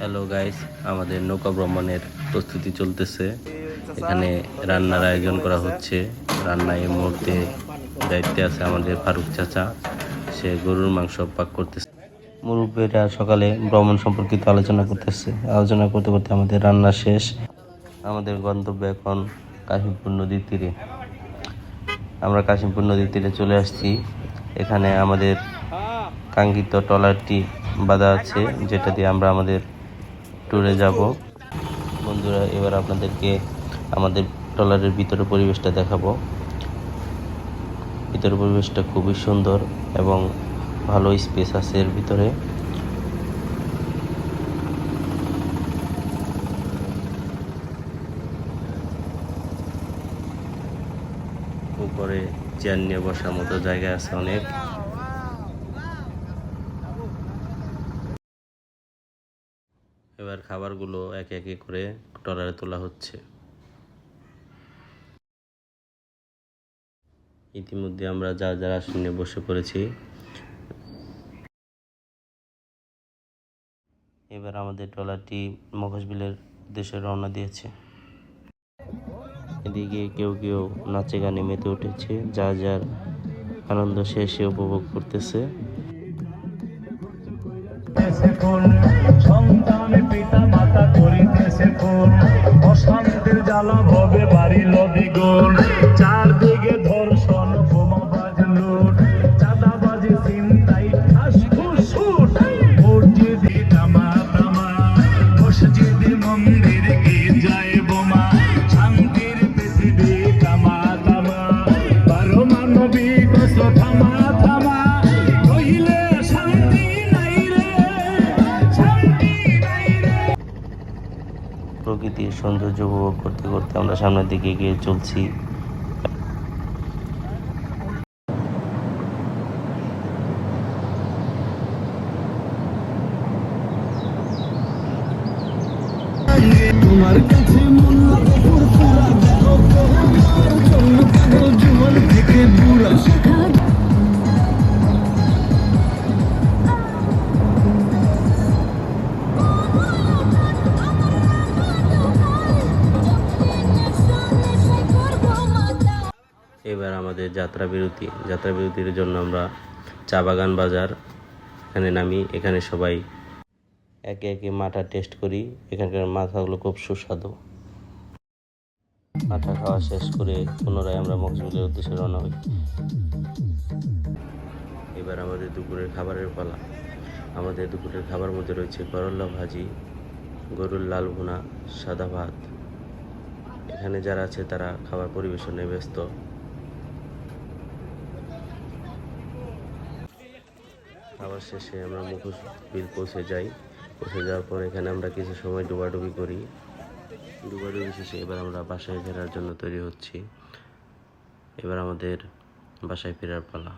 Hello guys আমাদের নৌকা ভ্রমণের প্রস্তুতি চলতেছে। এখানে রান্নার আয়োজন করা হচ্ছে। রান্না এই মুহূর্তে দায়িত্বে আছে আমাদের ফারুক চাচা। সে গরুর মাংস পাক করতেছে। মুরব্বীরা সকালে ভ্রমণ সম্পর্কিত আলোচনা করতেছে। আলোচনা করতে করতে আমাদের রান্না শেষ। আমাদের গন্তব্য এখন কাশিমপুর নদীর তীরে। আমরা কাশিমপুর নদীর তীরে চলে আসছি। এখানে আমাদের কাঙ্ক্ষিত ট্রলারটি বাঁধা আছে, যেটা দিয়ে আমরা আমাদের ট্যুরে যাব। বন্ধুরা, এবার আপনাদেরকে আমাদের ট্রলারের ভিতরে পরিবেশটা দেখাবো। ভিতরের পরিবেশটা খুবই সুন্দর এবং ভালো স্পেস আছে এর ভিতরে। উপরে চেয়ার নিয়ে বসার মতো জায়গা আছে অনেক। এবার খাবারগুলো একে একে করে ট্রলারে তোলা হচ্ছে। ইতিমধ্যে আমরা যার যার আসনে বসে পড়েছি, এবার আমাদের ট্রলারটি মগজবিলের দেশে রওনা দিয়েছে। এদিকে কেউ কেউ নাচে গানে মেতে উঠেছে, যা যার আনন্দ শেষে উপভোগ করতেছে। করিতেছে খুন প্রকৃতির সৌন্দর্য উপভোগ করতে করতে আমরা সামনের দিকে এগিয়ে চলছি। তোমার কাছে এবার আমাদের যাত্রা বিরতি। যাত্রা বিরতির জন্য আমরা চা বাগান বাজার এখানে নামি, এখানে সবাই একে একে মাথা টেস্ট করি। এখানকার মাথাগুলো খুব সুস্বাদু। মাথা খাওয়া শেষ করে পুনরায় আমরা মকজুলের উদ্দেশ্যে রওনা হই। এবার আমাদের দুপুরের খাবারের পালা। আমাদের দুপুরের খাবার মধ্যে রয়েছে করল্লা ভাজি, গরুর লাল ভুনা, সাদা ভাত। এখানে যারা আছে তারা খাবার পরিবেশনে ব্যস্ত। খাবার শেষে আমরা মুখোশ বিল পৌঁছে যাই। পৌঁছে যাওয়ার পর এখানে আমরা কিছু সময় ডুবাডুবি করি। ডুবাডুবি শেষে এবার আমরা বাসায় ফেরার জন্য তৈরি হচ্ছি। এবার আমাদের বাসায় ফেরার পালা।